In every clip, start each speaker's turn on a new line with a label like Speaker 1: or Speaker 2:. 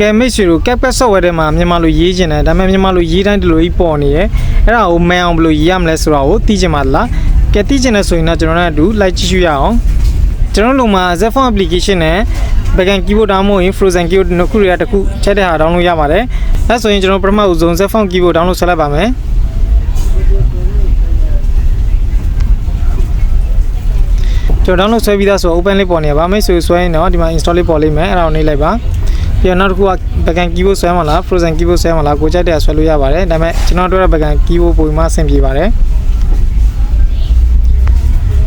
Speaker 1: ကဲမိတ်ဆွေတို့ CapCut software ထဲမှာမြန်မာလိုရေးချင်တယ်ဒါပေမဲ့မြန်မာလိုရေးတိုင်းဒီလိုကြီးပေါ်နေရယ်အဲ့ဒါကိုမန်အောင်ဘယ်လိုရေးရမလဲဆိုတာကိုသိချင်ပါလားကဲသိချင်တယ်ဆိုရင်တော့ကျွန်တော်တို့အတူ like ကြည့်ရှုရအောင်ကျွန်တော်တို့မှာ Zphone application နဲ့ backend keyboard တောင်းလို့ရင် frozen keyboard နှစ်ခုတွေကတစ်ခုချက်တဲ့ဟာ download ရပါတယ်အဲဆိုရင်ကျွန်တော်ပထမဦးဆုံး Zphone keyboard download ဆက်လိုက်ပါမယ်ကျွန်တော် download ဆွဲပြီးသားဆို open လေးပေါ်နေပါမယ်ဆိုဆွဲရင်တော့ဒီမှာ install လေးပေါ်လိမ့်မယ်အဲ့ဒါကိုနှိပ်လိုက်ပါ ပြီးတော့နောက်တစ်ခုက backend keyboard ဆွဲမှာလား frozen keyboard ဆွဲမှာလားကိုကြိုက်တဲ့ဆွဲလို့ရပါတယ်ဒါပေမဲ့ကျွန်တော်တို့ရဲ့ backend keyboard ပုံမှန်အဆင်ပြေပါတယ်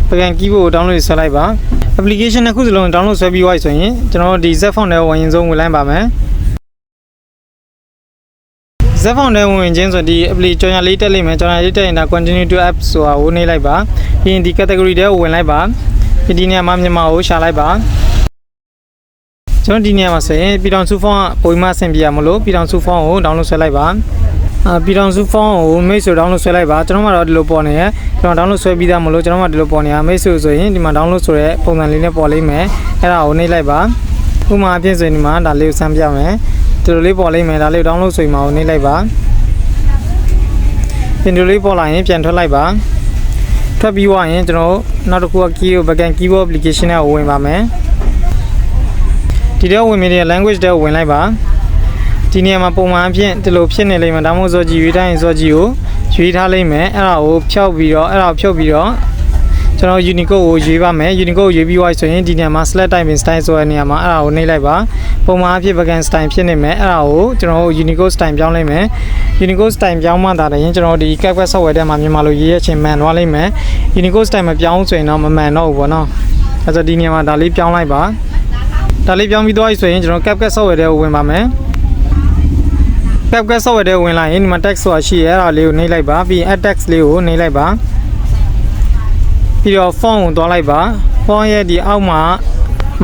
Speaker 1: backend keyboard ကို download ဆွဲလိုက်ပါ application တစ်ခုစလုံး download ဆွဲပြီးသွားပြီဆိုရင်ကျွန်တော်တို့ဒီ Zphone နဲ့ဝင်ရင်ဆုံးဝင်လိုက်ပါမယ် Zphone နဲ့ဝင်ခြင်းဆိုဒီ apply ကြော်ညာလေးတက်လိမ့်မယ်ကြော်ညာလေးတက်ရင်ဒါ continue to app ဆိုတာကိုနှိပ်လိုက်ပါပြီးရင်ဒီ category ထဲကိုဝင်လိုက်ပါပြီးဒီနေရာမှာမြန်မာကိုရှာလိုက်ပါ ကျွန်တော်ဒီနေရာမှာဆိုရင်ပြည်တော်စုဖုန်းကပုံမှန်အဆင်ပြေရမလို့ပြည်တော်စုဖုန်းကို download ဆွဲလိုက်ပါအာပြည်တော်စုဖုန်းကိုမိတ်ဆွေ download ဆွဲလိုက်ပါကျွန်တော်မှတော့ဒီလိုပေါ်နေရကျွန်တော် download ဆွဲပြီးသားမလို့ကျွန်တော်မှဒီလိုပေါ်နေရမိတ်ဆွေဆိုရင်ဒီမှာ download ဆိုတဲ့ပုံစံလေးနဲ့ပေါ်လိမ့်မယ်အဲ့ဒါကိုနှိပ်လိုက်ပါဥပမာအဖြစ်ဆိုရင်ဒီမှာဒါလေးကိုစမ်းပြမယ်ဒီလိုလေးပေါ်လိမ့်မယ်ဒါလေးကို download ဆိုရင်မှာကိုနှိပ်လိုက်ပါပြင်ဒီလိုလေးပေါ်လာရင်ပြန်ထွက်လိုက်ပါထွက်ပြီးသွားရင်ကျွန်တော်နောက်တစ်ခုက key ကို backend keyboard application နဲ့ဝင်ပါမယ် ဒီတော့ဝင်နေတဲ့ language တဲ့ဝင်လိုက်ပါဒီနေရာမှာပုံမှန်အဖြစ်ဒီလိုဖြစ်နေလိမ့်မယ်ဒါမှမဟုတ်ဇော်ကြီးရွေးတိုင်းဇော်ကြီးကိုရွေးထားလိမ့်မယ်အဲ့ဒါကိုဖျောက်ပြီးတော့အဲ့ဒါကိုဖျောက်ပြီးတော့ကျွန်တော် Unicode ကိုရွေးပါမယ် Unicode ကိုရွေးပြီးသွားဆိုရင်ဒီနေရာမှာ select typing style ဆိုတဲ့နေရာမှာအဲ့ဒါကိုနှိပ်လိုက်ပါပုံမှန်အဖြစ် backend style ဖြစ်နေမယ်အဲ့ဒါကိုကျွန်တော်တို့ Unicode style ပြောင်းလိုက်မယ် Unicode style ပြောင်းမှသာတယ်ရင်ကျွန်တော်တို့ဒီ CapCut software ထဲမှာမြန်မာလိုရေးရချင်းမှန်သွားလိမ့်မယ် Unicode style မပြောင်းဆိုရင်တော့မမှန်တော့ဘူးပေါ့နော်အဲ့တော့ဒီနေရာမှာဒါလေးပြောင်းလိုက်ပါ ဒါလေးပြောင်းပြီးသွားပြီဆိုရင်ကျွန်တော် CapCut software ထဲကိုဝင်ပါမယ် CapCut software ထဲကိုဝင်လာရင်ဒီမှာ text ဆိုတာရှိရဲအဲ့ဒါလေးကိုနှိပ်လိုက်ပါပြီးရင် add text လေးကိုနှိပ်လိုက်ပါပြီးတော့ font ကိုသွားလိုက်ပါ font ရဲ့ဒီအောက်မှာ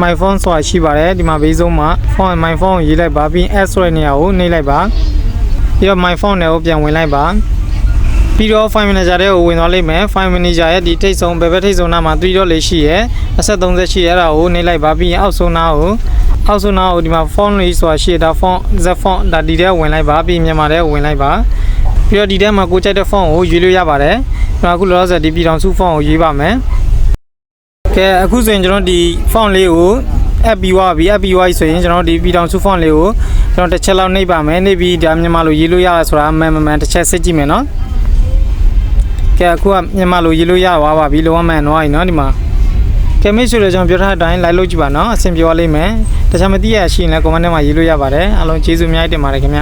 Speaker 1: my phone ဆိုတာရှိပါတယ်ဒီမှာဘေးဆုံးမှာ font my phone ကိုရေးလိုက်ပါပြီး add ဆိုတဲ့နေရာကိုနှိပ်လိုက်ပါပြီးတော့ my phone နဲ့ကိုပြန်ဝင်လိုက်ပါ ပြီးတော့ file manager ထဲကိုဝင်သွားလိမ့်မယ် file manager ရဲ့ဒီထိတ်ဆုံးဘယ်ဘက်ထိတ်ဆုံးနားမှာ3 dot လေးရှိရဲအဆက်30ရှိရဲအဲ့ဒါကိုနှိပ်လိုက်ပါပြီးရင်အောက်ဆုံးနားကိုအောက်ဆုံးနားကိုဒီမှာ font လေးဆိုတာရှိရဒါ font z font ဒါဒီထဲဝင်လိုက်ပါပြီးမြန်မာထဲဝင်လိုက်ပါပြီးတော့ဒီထဲမှာကိုကြိုက်တဲ့ font ကိုရွေးလို့ရပါတယ်ကျွန်တော်အခုလောလောဆယ်ဒီပြည်တော်စု font ကိုရွေးပါမယ်ကဲအခုဆိုရင်ကျွန်တော်ဒီ font လေးကို app ပြီးသွားပြီ app ပြီးသွားပြီဆိုရင်ကျွန်တော်ဒီပြည်တော်စု font လေးကိုကျွန်တော်တစ်ချက်လောက်နှိပ်ပါမယ်နှိပ်ပြီးဒါမြန်မာလိုရေးလို့ရတာဆိုတာမှန်မှန်မှန်တစ်ချက်စစ်ကြည့်မယ်နော် ကဲအခုကမြန်မာလိုရေးလို့ရသွားပါပြီလောကမှန်သွားပြီနော်ဒီမှာကဲမိတ်ဆွေတို့ကျွန်တော်ပြောထားတဲ့အတိုင်း like လုပ်ကြည့်ပါနော်အဆင်ပြေသွားလိမ့်မယ်တခြားမသိရရှိရင်လည်း comment ထဲမှာရေးလို့ရပါတယ်အားလုံးကျေးဇူးအများကြီးတင်ပါတယ်ခင်ဗျ